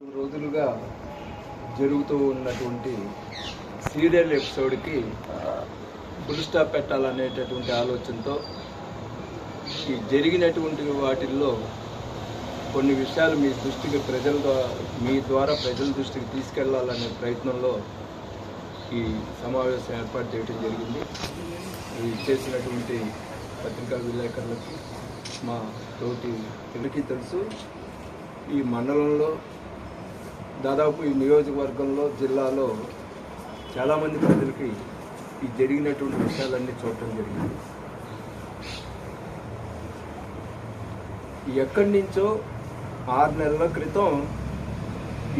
రోజులుగా జరుగుతూ ఉన్నటువంటి సీరియల్ ఎపిసోడ్కి ఫుల్ స్టాప్ పెట్టాలనేటటువంటి ఆలోచనతో ఈ జరిగినటువంటి వాటిల్లో కొన్ని విషయాలు మీ దృష్టికి ప్రజల ద్వారా మీ ద్వారా ప్రజల దృష్టికి తీసుకెళ్ళాలనే ప్రయత్నంలో ఈ సమావేశం ఏర్పాటు చేయడం జరిగింది. ఇది చేసినటువంటి పత్రికా విలేకరులకి మా తోటి ఎవరికి తెలుసు ఈ మండలంలో దాదాపు ఈ నియోజకవర్గంలో జిల్లాలో చాలామంది ప్రజలకి ఈ జరిగినటువంటి విషయాలన్నీ చూడటం జరిగింది. ఎక్కడి నుంచో ఆరు నెలల క్రితం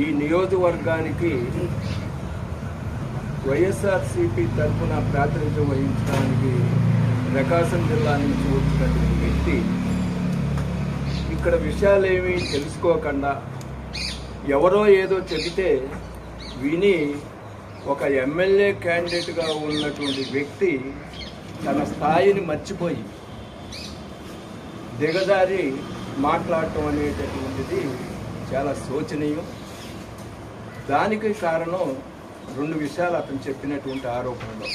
ఈ నియోజకవర్గానికి వైఎస్ఆర్సిపి తరఫున ప్రాతినిధ్యం వహించడానికి ప్రకాశం జిల్లా నుంచి వచ్చినటువంటి వ్యక్తి. ఇక్కడ విషయాలేమీ తెలుసుకోకుండా ఎవరో ఏదో చెబితే విని ఒక ఎమ్మెల్యే క్యాండిడేట్గా ఉన్నటువంటి వ్యక్తి తన స్థాయిని మర్చిపోయి దిగజారి మాట్లాడటం అనేటటువంటిది చాలా శోచనీయం. దానికి కారణం రెండు విషయాలు అతను చెప్పినటువంటి ఆరోపణలు.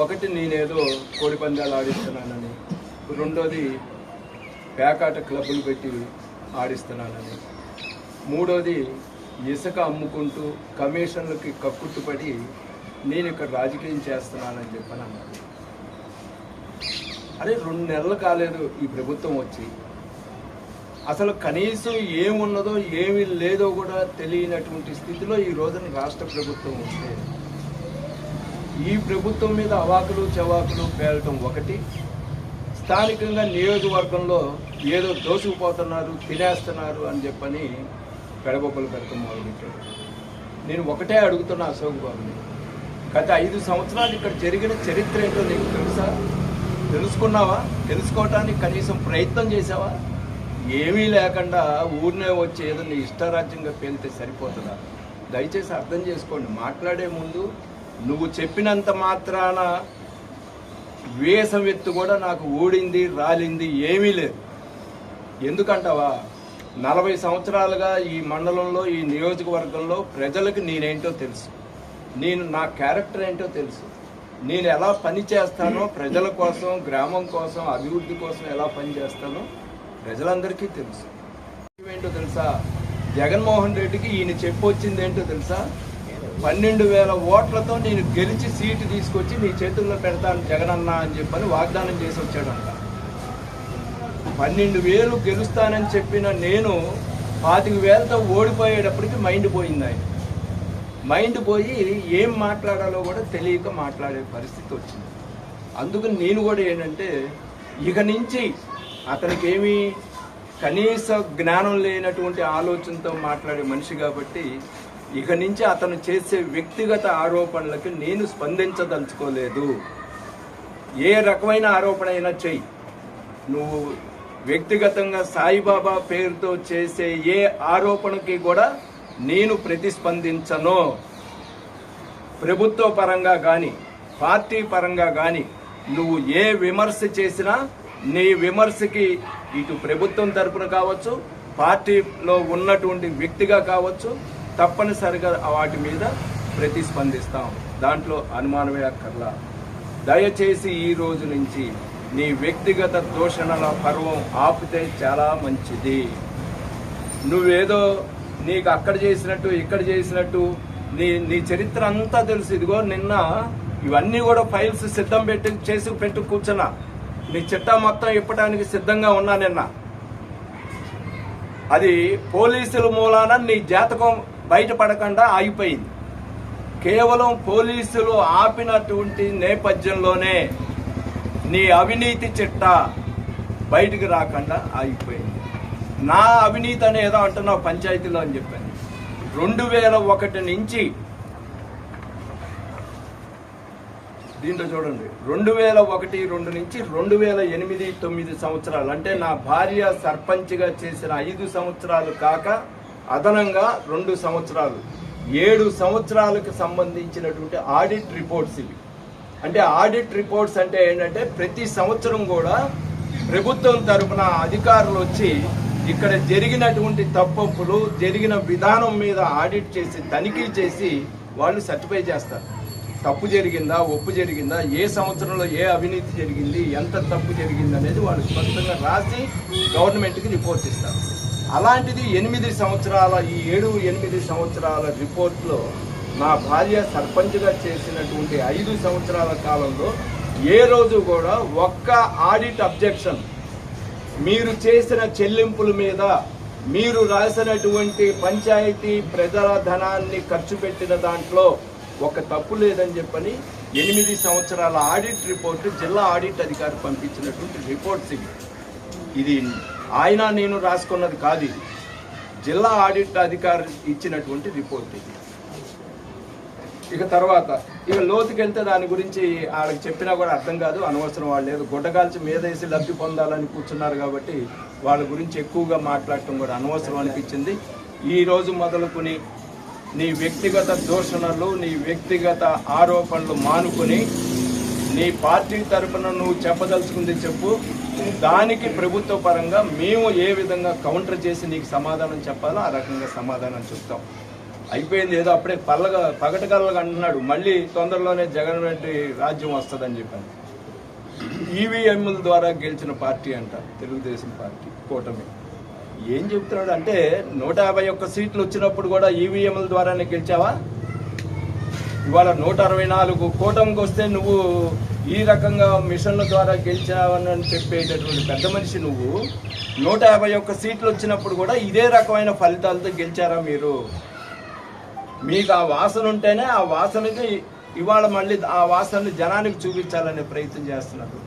ఒకటి నేనేదో కోడి పందాలు ఆడిస్తున్నానని రెండోది పేకాట క్లబ్బులు పెట్టి ఆడిస్తున్నానని. మూడోది ఇసుక అమ్ముకుంటూ కమిషన్లకి కక్కుట్టుపడి నేను ఇక్కడ రాజకీయం చేస్తున్నానని చెప్పని అన్నాడు అరే రెండు నెలలు కాలేదు ఈ ప్రభుత్వం వచ్చి. అసలు కనీసం ఏమున్నదో ఏమి లేదో కూడా తెలియనటువంటి స్థితిలో ఈ రోజున రాష్ట్ర ప్రభుత్వం ఉంటే ఈ ప్రభుత్వం మీద అవాకులు చవాకులు పేలటం ఒకటి. స్థానికంగా నియోజకవర్గంలో ఏదో దోసుకుపోతున్నారు తినేస్తున్నారు అని చెప్పని పెడబొబ్బలు పెడతాం మొదలుపెట్టాడు నేను ఒకటే అడుగుతున్నా అశోక్ బాబుని. గత ఐదు సంవత్సరాలు ఇక్కడ జరిగిన చరిత్ర ఏంటో నీకు తెలుసా? తెలుసుకున్నావా? తెలుసుకోవటానికి కనీసం ప్రయత్నం చేసావా? ఏమీ లేకుండా ఊరినే వచ్చి ఏదో నీ ఇష్టారాజ్యంగా పేలితే సరిపోతుందా? దయచేసి అర్థం చేసుకోండి. మాట్లాడే ముందు నువ్వు చెప్పినంత మాత్రాన వేసం ఎత్తు కూడా నాకు ఊడింది రాలింది ఏమీ లేదు. ఎందుకంటావా? నలభై సంవత్సరాలుగా ఈ మండలంలో ఈ నియోజకవర్గంలో ప్రజలకు నేనేంటో తెలుసు. నేను నా క్యారెక్టర్ ఏంటో తెలుసు. నేను ఎలా పని చేస్తానో ప్రజల కోసం గ్రామం కోసం అభివృద్ధి కోసం ఎలా పని చేస్తానో ప్రజలందరికీ తెలుసు. ఏంటో తెలుసా? జగన్మోహన్ రెడ్డికి ఈయన చెప్పొచ్చింది ఏంటో తెలుసా? పన్నెండు వేల ఓట్లతో నేను గెలిచి సీటు తీసుకొచ్చి నీ చేతుల్లో పెడతాను జగనన్న అని చెప్పని వాగ్దానం చేసి వచ్చాడంట పన్నెండు వేలు గెలుస్తానని చెప్పిన నేను పాతిక వేలతో ఓడిపోయేటప్పటికి మైండ్ పోయింది ఆయన. మైండ్ పోయి ఏం మాట్లాడాలో కూడా తెలియక మాట్లాడే పరిస్థితి వచ్చింది. అందుకని నేను కూడా ఏంటంటే ఇక నుంచి అతనికి ఏమీ కనీస జ్ఞానం లేనటువంటి ఆలోచనతో మాట్లాడే మనిషి కాబట్టి ఇక నుంచి అతను చేసే వ్యక్తిగత ఆరోపణలకి నేను స్పందించదలుచుకోలేదు. ఏ రకమైన ఆరోపణ అయినా చెయ్యి. నువ్వు వ్యక్తిగతంగా సాయిబాబా పేరుతో చేసే ఏ ఆరోపణకి కూడా నేను ప్రతిస్పందించను. ప్రభుత్వ పరంగా కానీ పార్టీ పరంగా కానీ నువ్వు ఏ విమర్శ చేసినా నీ విమర్శకి ఇటు ప్రభుత్వం తరపున కావచ్చు పార్టీలో ఉన్నటువంటి వ్యక్తిగా కావచ్చు తప్పనిసరిగా వాటి మీద ప్రతిస్పందిస్తాం. దాంట్లో అనుమానమే అక్కర్లా. దయచేసి ఈ రోజు నుంచి నీ వ్యక్తిగత దూషణల పర్వం ఆపితే చాలా మంచిది. నువ్వేదో నీకు అక్కడ చేసినట్టు ఇక్కడ చేసినట్టు నీ నీ చరిత్ర అంతా తెలుసు. ఇదిగో నిన్న ఇవన్నీ కూడా ఫైల్స్ సిద్ధం పెట్టి చేసి పెట్టు కూర్చున్నా. నీ చిట్టా మొత్తం ఇప్పడానికి సిద్ధంగా ఉన్నా నిన్న. అది పోలీసుల మూలాన నీ జాతకం బయటపడకుండా ఆగిపోయింది. కేవలం పోలీసులు ఆపినటువంటి నేపథ్యంలోనే నీ అవినీతి చిట్ట బయటికి రాకుండా ఆగిపోయింది. నా అవినీతి అని ఏదో అంటున్నావు పంచాయతీలో అని చెప్పాను. రెండు వేల ఒకటి నుంచి దీంట్లో చూడండి. రెండు వేల ఒకటి రెండు నుంచి రెండు వేల ఎనిమిది తొమ్మిది సంవత్సరాలు. అంటే నా భార్య సర్పంచ్గా చేసిన ఐదు సంవత్సరాలు కాక అదనంగా రెండు సంవత్సరాలు. ఏడు సంవత్సరాలకు సంబంధించినటువంటి ఆడిట్ రిపోర్ట్స్ ఇవి. అంటే ఆడిట్ రిపోర్ట్స్ అంటే ఏంటంటే ప్రతి సంవత్సరం కూడా ప్రభుత్వం తరపున అధికారులు వచ్చి ఇక్కడ జరిగినటువంటి తప్పప్పులు జరిగిన విధానం మీద ఆడిట్ చేసి తనిఖీ చేసి వాళ్ళు సర్టిఫై చేస్తారు. తప్పు జరిగిందా ఒప్పు జరిగిందా ఏ సంవత్సరంలో ఏ అవినీతి జరిగింది ఎంత తప్పు జరిగింది అనేది వాళ్ళు స్పష్టంగా రాసి గవర్నమెంట్కి రిపోర్ట్ ఇస్తారు. అలాంటిది ఎనిమిది సంవత్సరాల ఈ ఏడు ఎనిమిది సంవత్సరాల రిపోర్ట్లో నా భార్య సర్పంచ్గా చేసినటువంటి ఐదు సంవత్సరాల కాలంలో ఏ రోజు కూడా ఒక్క ఆడిట్ అబ్జెక్షన్ మీరు చేసిన చెల్లింపుల మీద మీరు రాసినటువంటి పంచాయతీ ప్రజల ధనాన్ని ఖర్చు పెట్టిన దాంట్లో ఒక తప్పు లేదని చెప్పని ఎనిమిది సంవత్సరాల ఆడిట్ రిపోర్టు జిల్లా ఆడిట్ అధికారి పంపించినటువంటి రిపోర్ట్స్ ఇవి ఇది ఆయన నేను రాసుకున్నది కాదు ఇది. జిల్లా ఆడిట్ అధికారి ఇచ్చినటువంటి రిపోర్ట్ ఇది. ఇక తర్వాత ఇక లోతుకి వెళ్తే దాని గురించి వాళ్ళకి చెప్పినా కూడా అర్థం కాదు అనవసరం వాళ్ళు లేదు. గుడ్డగాల్చి మీద వేసి లబ్ధి పొందాలని కూర్చున్నారు కాబట్టి వాళ్ళ గురించి ఎక్కువగా మాట్లాడటం కూడా అనవసరం అనిపించింది. ఈ రోజు మొదలుకొని నీ వ్యక్తిగత దూషణలు నీ వ్యక్తిగత ఆరోపణలు మానుకొని నీ పార్టీ తరఫున నువ్వు చెప్పదలుచుకుంది చెప్పు. దానికి ప్రభుత్వ పరంగా మేము ఏ విధంగా కౌంటర్ చేసి నీకు సమాధానం చెప్పాలో ఆ రకంగా సమాధానం చెప్తాం. అయిపోయింది ఏదో అప్పుడే పల్లగా పగటగల్లగా అంటున్నాడు. మళ్ళీ తొందరలోనే జగన్ రెడ్డి రాజ్యం వస్తుందని చెప్పాను. ఈవీఎంల ద్వారా గెలిచిన పార్టీ అంట తెలుగుదేశం పార్టీ కూటమి. ఏం చెప్తున్నాడు అంటే నూట యాభై ఒక్క సీట్లు వచ్చినప్పుడు కూడా ఈవీఎంల ద్వారానే గెలిచావా? ఇవాళ నూట అరవై నాలుగు కూటమికి వస్తే నువ్వు ఈ రకంగా మిషన్ల ద్వారా గెలిచావని చెప్పేటటువంటి పెద్ద మనిషి నువ్వు నూట యాభై ఒక్క సీట్లు వచ్చినప్పుడు కూడా ఇదే రకమైన ఫలితాలతో గెలిచారా మీరు? మీకు ఆ వాసన ఉంటేనే ఆ వాసనకి ఇవాళ మళ్ళీ ఆ వాసనని జనానికి చూపించాలనే ప్రయత్నం చేస్తున్నారు.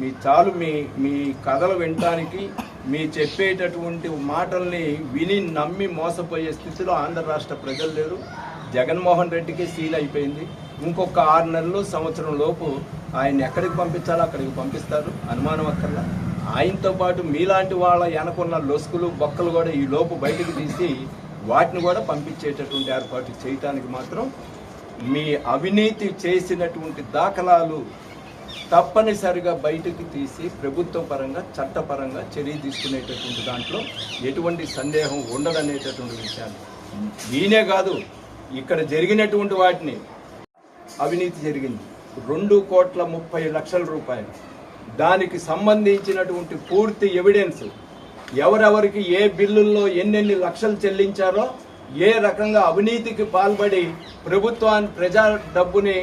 మీ చాలు మీ మీ కథలు వినటానికి మీ చెప్పేటటువంటి మాటల్ని విని నమ్మి మోసపోయే స్థితిలో ఆంధ్ర రాష్ట్ర ప్రజలు లేరు. జగన్మోహన్ రెడ్డికి సీల్ అయిపోయింది. ఇంకొక ఆరు నెలలు సంవత్సరం లోపు ఆయన ఎక్కడికి పంపించాలో అక్కడికి పంపిస్తారు. అనుమానం అక్కర్లా. ఆయనతో పాటు మీలాంటి వాళ్ళ వెనకున్న లొసుకులు బొక్కలు కూడా ఈ లోపు బయటకు తీసి వాటిని కూడా పంపించేటటువంటి ఏర్పాటు చేయటానికి మాత్రం మీ అవినీతి చేసినటువంటి దాఖలాలు తప్పనిసరిగా బయటకు తీసి ప్రభుత్వ పరంగా చట్టపరంగా చర్య తీసుకునేటటువంటి దాంట్లో ఎటువంటి సందేహం ఉండదనేటటువంటి విషయాన్ని నేనే కాదు ఇక్కడ జరిగినటువంటి వాటిని. అవినీతి జరిగింది. రెండు కోట్ల ముప్పై లక్షల రూపాయలు. దానికి సంబంధించినటువంటి పూర్తి ఎవిడెన్స్ ఎవరెవరికి ఏ బిల్లుల్లో ఎన్నెన్ని లక్షలు చెల్లించారో ఏ రకంగా అవినీతికి పాల్పడి ప్రభుత్వాన్ని ప్రజా డబ్బుని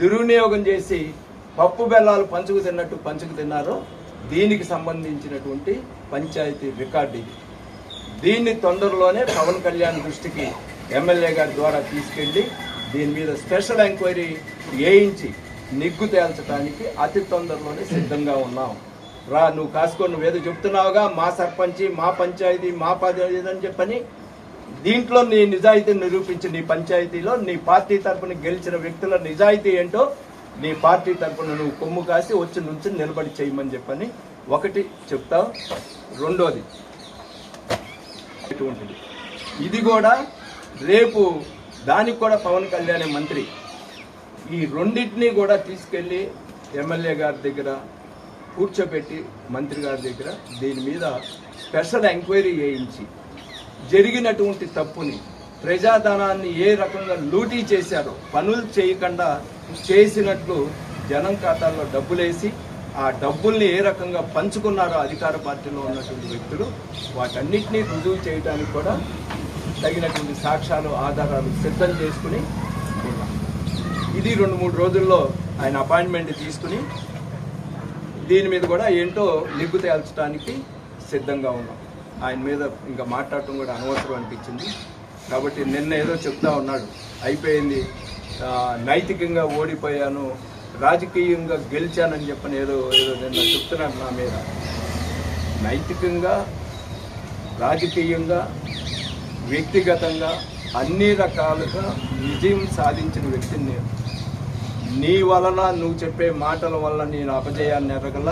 దుర్వినియోగం చేసి పప్పు బెల్లాలు పంచుకు తిన్నట్టు పంచుకు తిన్నారో. దీనికి సంబంధించినటువంటి పంచాయతీ రికార్డు ఇది. దీన్ని తొందరలోనే పవన్ కళ్యాణ్ దృష్టికి ఎమ్మెల్యే గారి ద్వారా తీసుకెళ్ళి దీని మీద స్పెషల్ ఎంక్వైరీ వేయించి నిగ్గు తేల్చడానికి అతి తొందరలోనే సిద్ధంగా ఉన్నాం. రా నువ్వు కాసుకో నువ్వేదో చెప్తున్నావుగా మా సర్పంచి మా పంచాయతీ మా పదవి అని చెప్పని దీంట్లో నీ నిజాయితీని నిరూపించి నీ పంచాయతీలో నీ పార్టీ తరపున గెలిచిన వ్యక్తుల నిజాయితీ ఏంటో నీ పార్టీ తరపున నువ్వు కొమ్ము కాసి వచ్చి నుంచి నిలబడి చేయమని చెప్పని ఒకటి చెప్తావు రెండోది ఇటువంటిది. ఇది కూడా రేపు దానికి కూడా పవన్ కళ్యాణ్ మంత్రి. ఈ రెండింటినీ కూడా తీసుకెళ్ళి ఎమ్మెల్యే గారి దగ్గర కూర్చోబెట్టి మంత్రి గారి దగ్గర దీని మీద స్పెషల్ ఎంక్వైరీ చేయించి జరిగినటువంటి తప్పుని ప్రజాధనాన్ని ఏ రకంగా లూటీ చేశారో పనులు చేయకుండా చేసినట్లు జనం ఖాతాల్లో డబ్బులేసి ఆ డబ్బుల్ని ఏ రకంగా పంచుకున్నారో అధికార పార్టీలో ఉన్నటువంటి వ్యక్తులు వాటన్నిటినీ రుజువు చేయడానికి కూడా తగినటువంటి సాక్ష్యాలు ఆధారాలు సిద్ధం చేసుకుని ఇది రెండు మూడు రోజుల్లో ఆయన అపాయింట్మెంట్ తీసుకుని దీని మీద కూడా ఏంటో నిగ్గు తేల్చడానికి సిద్ధంగా ఉన్నాం. ఆయన మీద ఇంకా మాట్లాడటం కూడా అనవసరం అనిపించింది. కాబట్టి నిన్న ఏదో చెప్తా ఉన్నాడు. అయిపోయింది. నైతికంగా ఓడిపోయాను రాజకీయంగా గెలిచానని చెప్పని ఏదో ఏదో నిన్న చెప్తున్నాడు నా మీద. నైతికంగా రాజకీయంగా వ్యక్తిగతంగా అన్ని రకాలుగా విజయం సాధించిన వ్యక్తిని నేను. నీ వలన నువ్వు చెప్పే మాటల వల్ల నేను అపజయాన్ని ఎరగల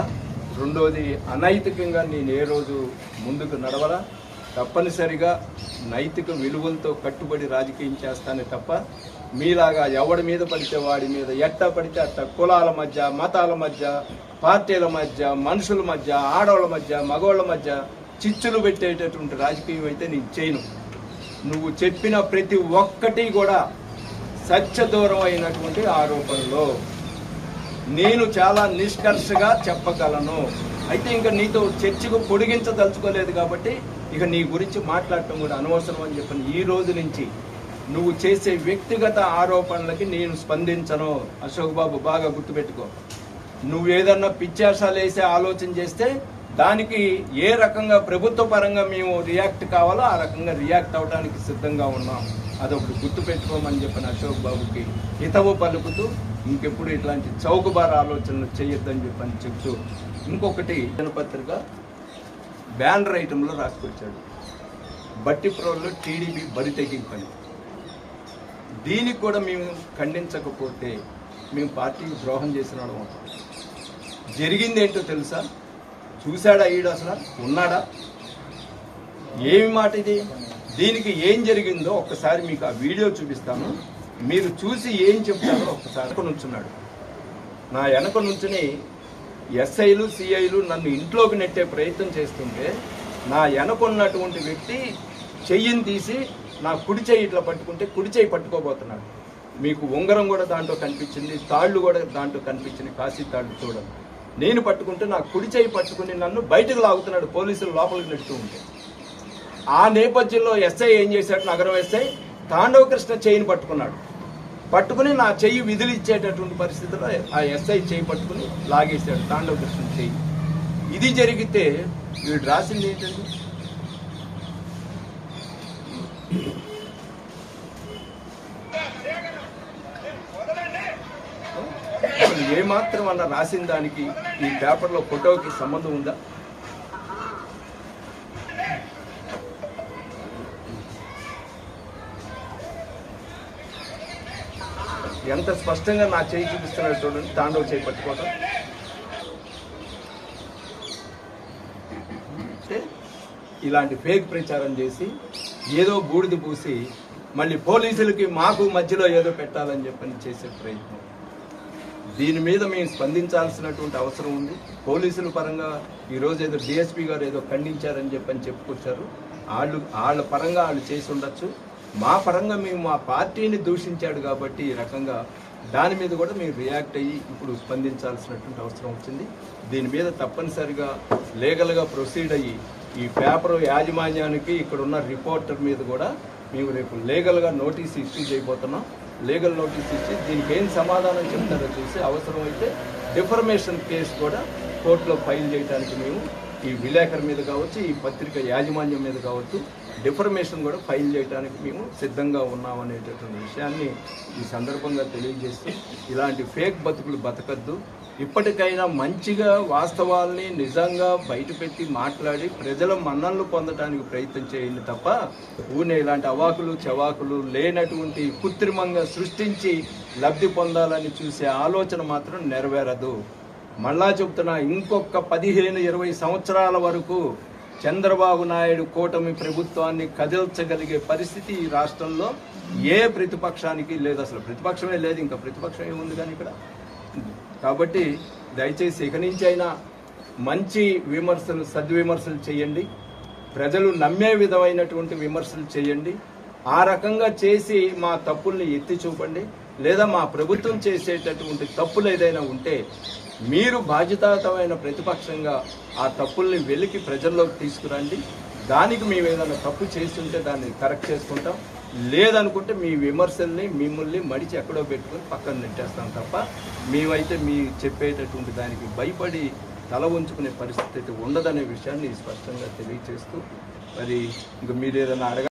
రెండోది అనైతికంగా నేను ఏ రోజు ముందుకు నడవలా. తప్పనిసరిగా నైతిక విలువలతో కట్టుబడి రాజకీయం చేస్తానే తప్ప మీలాగా ఎవడి మీద పడితే వాడి మీద ఎట్ట పడితే అట్ట కులాల మధ్య మతాల మధ్య పార్టీల మధ్య మనుషుల మధ్య ఆడవాళ్ళ మధ్య మగవాళ్ళ మధ్య చిచ్చులు పెట్టేటటువంటి రాజకీయం అయితే నేను చేయను. నువ్వు చెప్పిన ప్రతి ఒక్కటి కూడా సత్యదూరం అయినటువంటి ఆరోపణలు నేను చాలా నిష్కర్షగా చెప్పగలను. అయితే ఇంకా నీతో చర్చకు పొడిగించదలుచుకోలేదు కాబట్టి ఇక నీ గురించి మాట్లాడటం కూడా అనవసరం అని చెప్పని ఈ రోజు నుంచి నువ్వు చేసే వ్యక్తిగత ఆరోపణలకి నేను స్పందించను. అశోక్ బాబు బాగా గుర్తుపెట్టుకో. నువ్వు ఏదన్నా పిచ్చాసాలు వేసే ఆలోచన చేస్తే దానికి ఏ రకంగా ప్రభుత్వ పరంగా మేము రియాక్ట్ కావాలో ఆ రకంగా రియాక్ట్ అవడానికి సిద్ధంగా ఉన్నాం. అదొకటి గుర్తు పెట్టుకోమని చెప్పిన అశోక్ బాబుకి హితవు పలుకుతూ ఇంకెప్పుడు ఇట్లాంటి చౌకబార ఆలోచనలు చేయొద్దని చెప్పని చెప్తూ ఇంకొకటి దినపత్రిక బ్యానర్ ఐటెంలో రాసుకొచ్చాడు. బట్టి ప్రోల్లో టీడీపీ బరి తెగింపని. దీనికి కూడా మేము ఖండించకపోతే మేము పార్టీకి ద్రోహం చేసిన వాళ్ళం అవుతాం. జరిగింది ఏంటో తెలుసా? చూశాడా ఈడు అసలు? ఉన్నాడా? ఏమి మాట ఇది దీనికి ఏం జరిగిందో ఒక్కసారి మీకు ఆ వీడియో చూపిస్తాను. మీరు చూసి ఏం చెప్తారో ఒక్కసారి నుంచున్నాడు. నా వెనక నుంచుని ఎస్ఐలు సిఐలు నన్ను ఇంట్లోకి నెట్టే ప్రయత్నం చేస్తుంటే నా వెనక ఉన్నటువంటి వ్యక్తి చెయ్యిని తీసి నా కుడి చెయ్యి ఇట్లా పట్టుకుంటే కుడి చెయ్యి పట్టుకోబోతున్నాడు. మీకు ఉంగరం కూడా దాంట్లో కనిపించింది తాళ్ళు కూడా దాంట్లో కనిపించింది కాశీ తాళ్ళు చూడండి. నేను పట్టుకుంటే నా కుడి చేయి పట్టుకుని నన్ను బయటకు లాగుతున్నాడు పోలీసులు లోపలికి నెడుతూ ఉంటే ఆ నేపథ్యంలో ఎస్ఐ ఏం చేశాడు? నగరం ఎస్ఐ తాండవ కృష్ణ చేయిని పట్టుకున్నాడు. పట్టుకుని నా చెయ్యి విధులిచ్చేటటువంటి పరిస్థితిలో ఆ ఎస్ఐ చేయి పట్టుకుని లాగేశాడు తాండవ కృష్ణ చెయ్యి ఇది జరిగితే వీడు రాసింది ఏంటండి? ఏమాత్రం అన్న రాసిన దానికి ఈ పేపర్లో ఫోటోకి సంబంధం ఉందా? ఎంత స్పష్టంగా నా చేయి చూపిస్తున్నాడు చూడండి. తాండవ చేయి పట్టుకోవటం. అంటే ఇలాంటి ఫేక్ ప్రచారం చేసి ఏదో బూడిద పూసి మళ్ళీ పోలీసులకి మాకు మధ్యలో ఏదో పెట్టాలని చెప్పని చేసే ప్రయత్నం. దీని మీద మేము స్పందించాల్సినటువంటి అవసరం ఉంది. పోలీసుల పరంగా ఈరోజు ఏదో డిఎస్పీ గారు ఏదో ఖండించారని చెప్పని చెప్పుకొచ్చారు. వాళ్ళు వాళ్ళ పరంగా వాళ్ళు చేసి ఉండొచ్చు. మా పరంగా మేము మా పార్టీని దూషించాడు కాబట్టి ఈ రకంగా దాని మీద కూడా మేము రియాక్ట్ అయ్యి ఇప్పుడు స్పందించాల్సినటువంటి అవసరం వచ్చింది. దీని మీద తప్పనిసరిగా లీగల్గా ప్రొసీడ్ అయ్యి ఈ పేపర్ యాజమాన్యానికి ఇక్కడ ఉన్న రిపోర్టర్ మీద కూడా మేము రేపు లీగల్గా నోటీస్ ఇష్యూ చేయబోతున్నాం. లీగల్ నోటీస్ ఇచ్చి దీనికి ఏం సమాధానం చెప్తారో చూసి అవసరమైతే డిఫర్మేషన్ కేసు కూడా కోర్టులో ఫైల్ చేయడానికి మేము ఈ విలేకరు మీద కావచ్చు ఈ పత్రిక యాజమాన్యం మీద కావచ్చు డిఫర్మేషన్ కూడా ఫైల్ చేయడానికి మేము సిద్ధంగా ఉన్నామనేటటువంటి విషయాన్ని ఈ సందర్భంగా తెలియజేస్తూ ఇలాంటి ఫేక్ బతుకులు బతకద్దు. ఇప్పటికైనా మంచిగా వాస్తవాల్ని నిజంగా బయటపెట్టి మాట్లాడి ప్రజల మన్ననలు పొందడానికి ప్రయత్నం చేయండి తప్ప ఊనే ఇలాంటి అవాకులు చవాకులు లేనటువంటి కృత్రిమంగా సృష్టించి లబ్ధి పొందాలని చూసే ఆలోచన మాత్రం నెరవేరదు. మళ్ళా చెబుతున్నా ఇంకొక పదిహేను ఇరవై సంవత్సరాల వరకు చంద్రబాబు నాయుడు కూటమి ప్రభుత్వాన్ని కదిల్చగలిగే పరిస్థితి ఈ రాష్ట్రంలో ఏ ప్రతిపక్షానికి లేదు. అసలు ప్రతిపక్షమే లేదు ఇంకా ప్రతిపక్షం ఏముంది కానీ ఇక్కడ? కాబట్టి దయచేసి ఇక నుంచి అయినా మంచి విమర్శలు సద్విమర్శలు చేయండి. ప్రజలు నమ్మే విధమైనటువంటి విమర్శలు చేయండి. ఆ రకంగా చేసి మా తప్పుల్ని ఎత్తి చూపండి. లేదా మా ప్రభుత్వం చేసేటటువంటి తప్పులు ఏదైనా ఉంటే మీరు బాధ్యతాయుతమైన ప్రతిపక్షంగా ఆ తప్పుల్ని వెలికి ప్రజల్లోకి తీసుకురండి. దానికి మేము ఏదైనా తప్పు చేస్తుంటే దాన్ని కరెక్ట్ చేసుకుంటాం. లేదనుకుంటే మీ విమర్శల్ని మిమ్మల్ని మడిచి ఎక్కడో పెట్టుకొని పక్కన నెట్టేస్తాం తప్ప మేమైతే మీ చెప్పేటటువంటి దానికి భయపడి తల ఉంచుకునే పరిస్థితి అయితే ఉండదనే విషయాన్ని స్పష్టంగా తెలియచేస్తూ మరి ఇంక మీరు ఏదైనా అడగ